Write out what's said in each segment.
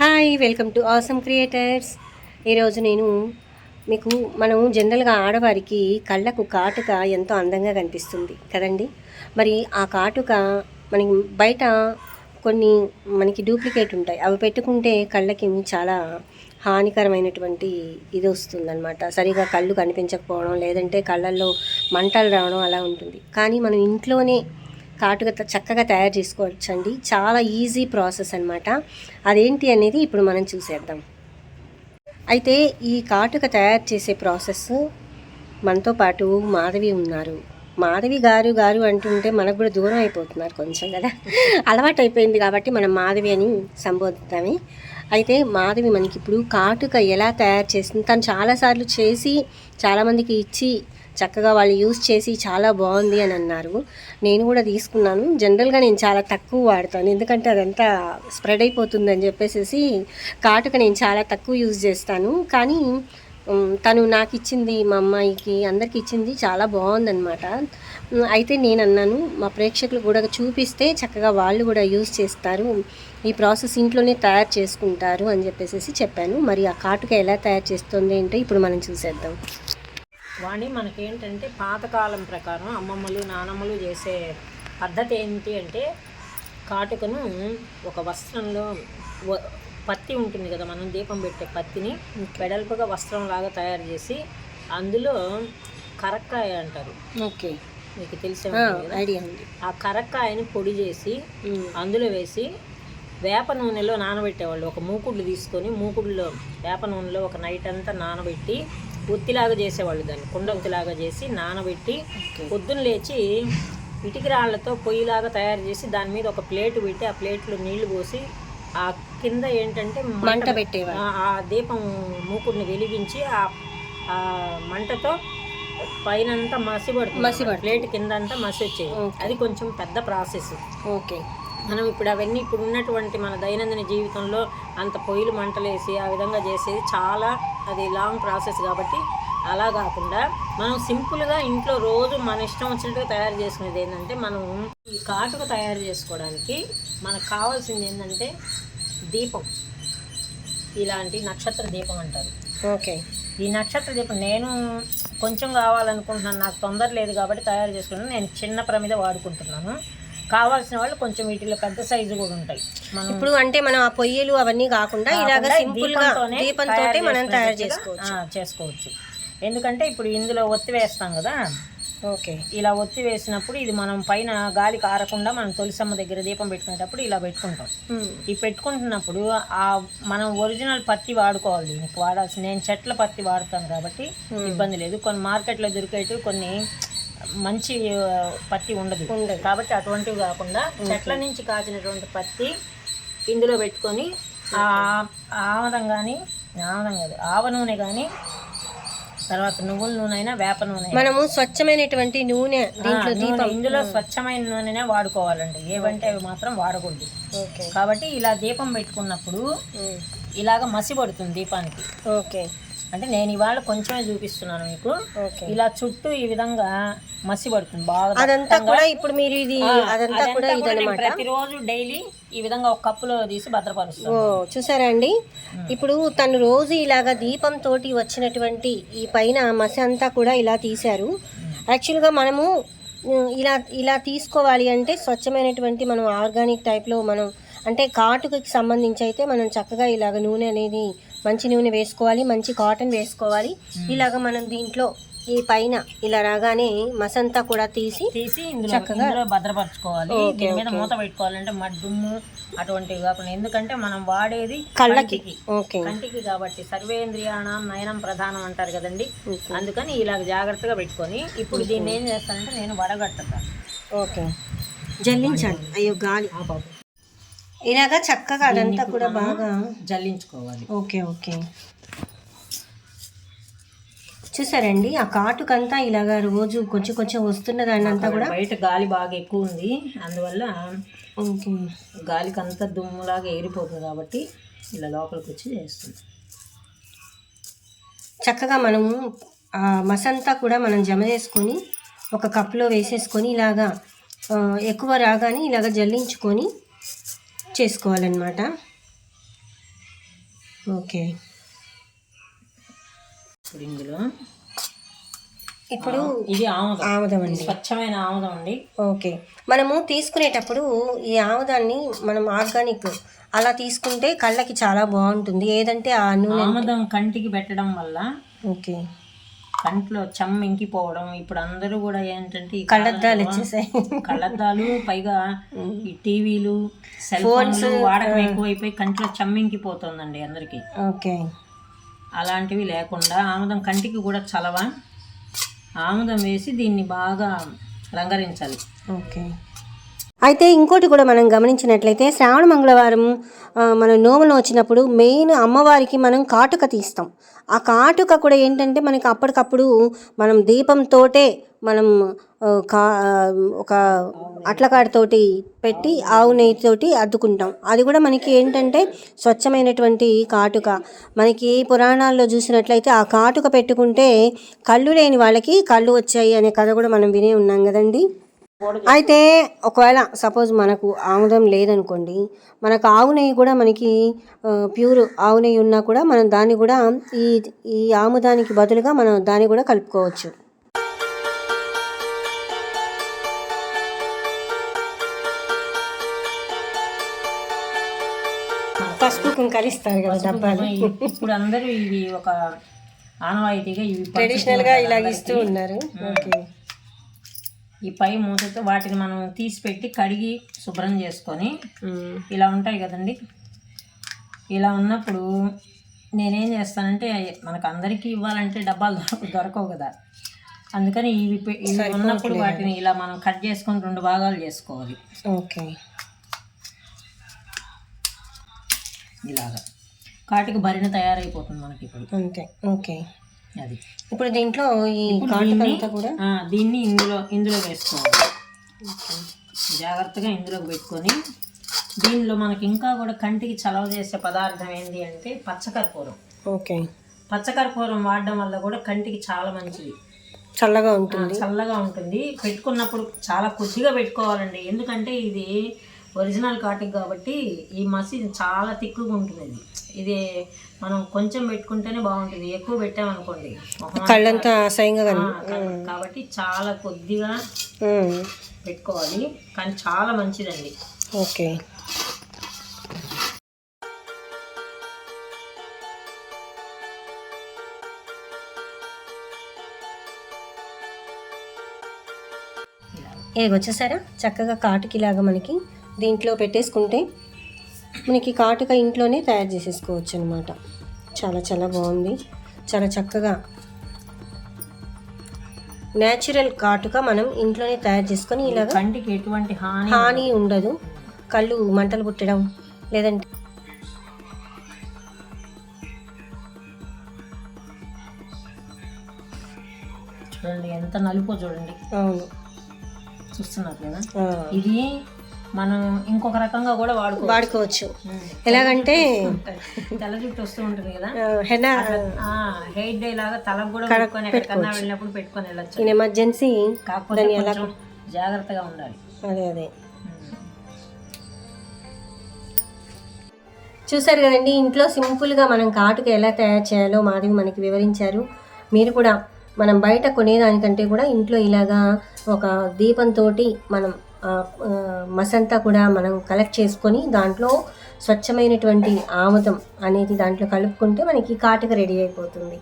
Hi welcome to awesome creators ఈరోజు నేను మీకు మనం జనరల్గా ఆడవారికి కళ్ళకు కాటుక ఎంతో అందంగా కనిపిస్తుంది కదండి? మరి ఆ కాటుక మనకి బయట కొన్ని మనకి డూప్లికేట్ ఉంటాయి. అవి పెట్టుకుంటే కళ్ళకి చాలా హానికరమైనటువంటి ఇది వస్తుందన్నమాట. సరిగా కళ్ళు కనిపించకపోవడం లేదంటే కళ్ళల్లో మంటలు రావడం అలా ఉంటుంది. కానీ మనం ఇంట్లోనే కాటుగా చక్కగా తయారు చేసుకోవచ్చండి. చాలా ఈజీ ప్రాసెస్ అనమాట అదేంటి అనేది ఇప్పుడు మనం చూసేద్దాం. అయితే ఈ కాటుక తయారు చేసే ప్రాసెస్ మనతో పాటు మాధవి ఉన్నారు. మాధవి గారు గారు అంటుంటే మనకు కూడా దూరం అయిపోతున్నారు కొంచెం కదా. అలవాటు అయిపోయింది కాబట్టి మనం మాధవి అని సంబోధిద్దామే. అయితే మాధవి మనకి ఇప్పుడు కాటుక ఎలా తయారు చేసింది తను చాలాసార్లు చేసి చాలామందికి ఇచ్చి చక్కగా వాళ్ళు యూస్ చేసి చాలా బాగుంది అని అన్నారు. నేను కూడా తీసుకున్నాను. జనరల్గా నేను చాలా తక్కువ వాడతాను. ఎందుకంటే అదంతా స్ప్రెడ్ అయిపోతుందని చెప్పేసి కాటుక నేను చాలా తక్కువ యూజ్ చేస్తాను. కానీ తను నాకు ఇచ్చింది మా అమ్మాయికి అందరికి ఇచ్చింది చాలా బాగుందన్నమాట. అయితే నేను అన్నాను మా ప్రేక్షకులు కూడా చూపిస్తే చక్కగా వాళ్ళు కూడా యూజ్ చేస్తారు. ఈ ప్రాసెస్ ఇంట్లోనే తయారు చేసుకుంటారు అని చెప్పేసి చెప్పాను. మరి ఆ కాటుక ఎలా తయారు చేస్తుంది ఏంటో ఇప్పుడు మనం చూసేద్దాం. వాణి మనకేంటంటే పాతకాలం ప్రకారం అమ్మమ్మలు నానమ్మలు చేసే పద్ధతి ఏంటి అంటే కాటుకను ఒక వస్త్రంలో పత్తి ఉంటుంది కదా మనం దీపం పెట్టే పత్తిని వెడల్పుగా వస్త్రం లాగా తయారు చేసి అందులో కరక్కాయ అంటారు. ఓకే. మీకు తెలిసే ఆ కరక్కాయని పొడి చేసి అందులో వేసి వేప నూనెలో నానబెట్టేవాళ్ళు. ఒక మూకుడులు తీసుకొని మూకుడులో వేప నూనెలో ఒక నైట్ అంతా నానబెట్టి ఒత్తిలాగా చేసేవాళ్ళు దాన్ని కుండ ఒత్తిలాగా చేసి నానబెట్టి పొద్దున్న లేచి ఇటుకి రాళ్ళతో పొయ్యిలాగా తయారు చేసి దాని మీద ఒక ప్లేట్ పెట్టి ఆ ప్లేట్లో నీళ్ళు పోసి ఆ కింద ఏంటంటే మంట పెట్టేవాళ్ళు ఆ- దీపం మూకుడిని వెలిగించి ఆ మంటతో పైన మసి పడుతుంది మసి. ప్లేట్ కింద అంతా మసి వచ్చేది. అది కొంచెం పెద్ద ప్రాసెస్. ఓకే. మనం ఇప్పుడు అవన్నీ ఇప్పుడు ఉన్నటువంటి మన దైనందిన జీవితంలో అంత పొయ్యిలు మంటలేసి ఆ విధంగా చేసేది చాలా అది లాంగ్ ప్రాసెస్ కాబట్టి అలా కాకుండా మనం సింపుల్గా ఇంట్లో రోజు మన ఇష్టం వచ్చినట్టుగా తయారు చేసుకునేది ఏంటంటే మనం ఈ కాటుక తయారు చేసుకోవడానికి మనకు కావాల్సింది ఏంటంటే దీపం. ఇలాంటి నక్షత్ర దీపం అంటారు. ఓకే. ఈ నక్షత్ర దీపం నేను కొంచెం కావాలనుకుంటున్నాను. నాకు తొందర లేదు కాబట్టి తయారు చేసుకున్నాను. నేను చిన్న ప్రమిద వాడుకుంటున్నాను. కావాల్సిన వాళ్ళు కొంచెం వీటిలో పెద్ద సైజు కూడా ఉంటాయి. మనం ఇప్పుడు అంటే మనం ఆ పొయ్యిలు అవన్నీ కాకుండా ఇలాగ సింపుల్గా దీపంతో మనం తయారు చేసుకోవచ్చు. చేసుకోవచ్చు. ఎందుకంటే ఇప్పుడు ఇందులో ఒత్తి వేస్తాం కదా? ఓకే. ఇలా ఒత్తి వేసినప్పుడు ఇది మనం పైన గాలి కారకుండా మనం తులసమ్మ దగ్గర దీపం పెట్టుకునేటప్పుడు ఇలా పెట్టుకుంటాం. ఈ పెట్టుకుంటున్నప్పుడు ఆ మనం ఒరిజినల్ పత్తి వాడుకోవాలి దీనికి. వాడాల్సి నేను చెట్ల పత్తి వాడతాను కాబట్టి ఇబ్బంది లేదు. కొన్ని మార్కెట్లో దొరికేటివి కొన్ని మంచి పత్తి ఉండదు. ఉండదు. కాబట్టి అటువంటివి కాకుండా చెట్ల నుంచి కాచినటువంటి పత్తి ఇందులో పెట్టుకొని ఆమదం కానీ ఆమదం కాదు ఆవ నూనె కానీ తర్వాత నువ్వుల నూనె అయినా వేప నూనె. మనము స్వచ్ఛమైనటువంటి నూనె దీంట్లో ఇందులో స్వచ్ఛమైన నూనెనే వాడుకోవాలండి. ఏవంటే అవి మాత్రం వాడకూడదు. కాబట్టి ఇలా దీపం పెట్టుకున్నప్పుడు ఇలాగ మసి పడుతుంది దీపానికి. ఓకే. అంటే నేను ఇవాళ కొంచెమే చూపిస్తున్నాను మీకు. ఇలా చుట్టూ ఈ విధంగా మసి పడుతుంది బాగా అదంతా కూడా ఇప్పుడు మీరు ఇది అదంతా కూడా కూడా నేను ఇదనమాట ప్రతిరోజు డైలీ ఈ విధంగా ఒక కప్పులో తీసి భద్రపరుస్తాను. ఓ చూసారా అండి? ఇప్పుడు తను రోజు ఇలాగా దీపం తోటి వచ్చినటువంటి ఈ పైన మసి అంతా కూడా ఇలా తీశారు. యాక్చువల్గా మనము ఇలా ఇలా తీసుకోవాలి అంటే స్వచ్ఛమైనటువంటి మనం ఆర్గానిక్ టైప్లో మనం అంటే కాటుకకి సంబంధించి అయితే మనం చక్కగా ఇలాగ నూనె అనేది మంచి నూనె వేసుకోవాలి మంచి కాటన్ వేసుకోవాలి. ఇలాగ మనం దీంట్లో ఈ పైన ఇలా రాగానే మసంతా కూడా తీసి తీసి ఇందులో ఇందులో భద్రపరచుకోవాలి. దీని మీద మూత పెట్టుకోవాలంటే మడ్డుమ్ము అటువంటివి కాకుండా. ఎందుకంటే మనం వాడేది కళ్ళకి. కంటికి. ఓకే. కంటికి కాబట్టి సర్వేంద్రియాణం నయనం ప్రధానం అంటారు కదండి. అందుకని ఇలాగ జాగ్రత్తగా పెట్టుకొని ఇప్పుడు దీన్ని ఏం చేస్తానంటే నేను వడగట్టుతాను. ఓకే. జల్లించాలి. అయ్యో గాలి. బాబు. ఇలాగా చక్కగా అదంతా కూడా బాగా జల్లించుకోవాలి. Okay okay. చూసారండి ఆ కాటుకంతా ఇలాగా రోజు కొంచెం కొంచెం వస్తున్న దాన్ని అంతా కూడా బయట గాలి బాగా ఎక్కువ ఉంది. అందువల్ల ఓకే. గాలికి అంతా దుమ్ములాగా ఏరిపోతుంది కాబట్టి ఇలా లోపలికి వచ్చి చేస్తుంది. చక్కగా మనము ఆ మసంతా కూడా మనం జమ చేసుకొని ఒక కప్లో వేసేసుకొని ఇలాగా ఎక్కువ రాగానే ఇలాగ జల్లించుకొని చేసుకోవాలన్నమాట. ఓకే. ఇప్పుడు ఇందులో ఇప్పుడు ఇది ఆముదం. ఆముదం అండి. స్వచ్ఛమైన ఆముదం అండి. ఓకే. మనము తీసుకునేటప్పుడు ఈ ఆముదాన్ని మనం ఆర్గానిక్ అలా తీసుకుంటే కళ్ళకి చాలా బాగుంటుంది. ఏదంటే ఆ నూనె ఆముదం కంటికి పెట్టడం వల్ల ఓకే. కంట్లో చెమ్మ ఇంకిపోవడం. ఇప్పుడు అందరూ కూడా ఏంటంటే కళ్ళద్దాలు వచ్చేసాయి కళ్ళద్దాలు పైగా ఈ టీవీలు సెల్ ఫోన్స్ వాడకం ఎక్కువైపోయి కంట్లో చెమ్మింకిపోతుందండి అందరికి. ఓకే. అలాంటివి లేకుండా ఆముదం కంటికి కూడా చలవ. ఆముదం వేసి దీన్ని బాగా రంగరించాలి. ఓకే. అయితే ఇంకోటి కూడా మనం గమనించినట్లయితే శ్రావణ మంగళవారం మన నోములు వచ్చినప్పుడు మెయిన్ అమ్మవారికి మనం కాటుక తీస్తాం. ఆ కాటుక కూడా ఏంటంటే మనకి అప్పటికప్పుడు మనం దీపంతోటే మనం కా ఒక అట్లకాడతోటి పెట్టి ఆవు నెయ్యితోటి అద్దుకుంటాం. అది కూడా మనకి ఏంటంటే స్వచ్ఛమైనటువంటి కాటుక. మనకి పురాణాల్లో చూసినట్లయితే ఆ కాటుక పెట్టుకుంటే కళ్ళు లేని వాళ్ళకి కళ్ళు వచ్చాయి అనే కథ కూడా మనం వినే ఉన్నాం కదండి. అయితే ఒకవేళ సపోజ్ మనకు ఆముదం లేదనుకోండి మనకు ఆవు నెయ్యి కూడా మనకి ప్యూర్ ఆవు నెయ్యి ఉన్నా కూడా మనం దాన్ని కూడా ఈ ఈ ఆముదానికి బదులుగా మనం దాన్ని కూడా కలుపుకోవచ్చు. పసుపు కలిస్తారు కదా డబ్బాలు. ఇప్పుడు అందరూ ఇవి ఒక ఆనవాయితీగా ఇవి పంచుతూ ట్రెడిషనల్గా ఉంటారు ఇలా అందరికీ. ఇస్తూ ఉన్నారు. ఓకే. ఈ పై మూతతో వాటిని మనం తీసి పెట్టి కడిగి శుభ్రం చేసుకొని. ఇలా ఉంటాయి కదండి. ఇలా ఉన్నప్పుడు నేనేం చేస్తానంటే మనకు అందరికీ ఇవ్వాలంటే డబ్బాలు దొరక- దొరకవు కదా. అందుకని ఇవి ఇవి ఉన్నప్పుడు వాటిని ఇలా మనం కట్ చేసుకొని రెండు భాగాలు చేసుకోవాలి. ఓకే. ఇలాగా. కాటికి భరిణ తయారైపోతుంది మనకి ఇప్పుడు అంతే. ఓకే. అది. ఇప్పుడు దీంట్లో ఈ కూడా? దీన్ని ఇందులో ఇందులో వేసుకోవాలి. జాగ్రత్తగా ఇందులోకి పెట్టుకొని దీనిలో మనకి ఇంకా కూడా కంటికి చలవ చేసే పదార్థం ఏంటి అంటే పచ్చకర్పూరం. ఓకే. పచ్చకర్పూరం వాడడం వల్ల కూడా కంటికి చాలా మంచిది. చల్లగా ఉంటుంది. చల్లగా ఉంటుంది. పెట్టుకున్నప్పుడు చాలా కొద్దిగా పెట్టుకోవాలండి. ఎందుకంటే ఇది ఒరిజినల్ కాటిక్ కాబట్టి ఈ మసి చాలా తిక్కుగా ఉంటుంది ఇది ఇది మనం కొంచెం పెట్టుకుంటేనే బాగుంటుంది. ఎక్కువ పెట్టామనుకోండి కళ్ళంతా అసహ్యంగా కాబట్టి చాలా కొద్దిగా. పెట్టుకోవాలి. కానీ చాలా మంచిదండి. ఓకే. ఇది వచ్చేసారా? చక్కగా కాటుకిలాగా మనకి దీంట్లో పెట్టేసుకుంటే మనకి కాటుక ఇంట్లోనే తయారు చేసేసుకోవచ్చు అనమాట చాలా చాలా బాగుంది. చాలా చక్కగా న్యాచురల్ కాటుక మనం ఇంట్లోనే తయారు చేసుకొని ఇలాగ కంటికి ఎటువంటి హాని హాని ఉండదు. కళ్ళు మంటలు పుట్టడం లేదంటే చూడండి ఎంత నలుపో చూడండి. అవును. చూస్తున్నారు కదా? ఇది మనం ఇంకొక రకంగా కూడా వాడుకో వాడుకోవచ్చు. ఎలాగంటే తెల్ల జుట్టు వస్తూ ఉంటుంది కదా. హెనా హెయిర్ డే లాగా తలకు కూడా పెట్టుకొని ఎక్కడికన్నా వెళ్ళినప్పుడు పెట్టుకొని వెళ్ళొచ్చు. ఇన్ ఎమర్జెన్సీ కాకపోతే జాగ్రత్తగా ఉండాలి. అదే అదే. చూసారు కదండి ఇంట్లో సింపుల్గా మనం కాటుక ఎలా తయారు చేయాలో మాధవి మనకి వివరించారు. మీరు కూడా మనం బయట కొనేదానికంటే కూడా ఇంట్లో ఇలాగా ఒక దీపంతో మనం మసంతా కూడా మనం కలెక్ట్ చేసుకొని దాంట్లో స్వచ్ఛమైనటువంటి ఆముదం అనేది దాంట్లో కలుపుకుంటే మనకి కాటుక రెడీ అయిపోతుంది.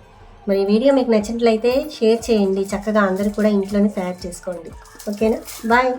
మరి వీడియో మీకు నచ్చినట్లయితే షేర్ చేయండి. చక్కగా అందరూ కూడా ఇంట్లోనే తయారు చేసుకోండి. ఓకేనా? బాయ్.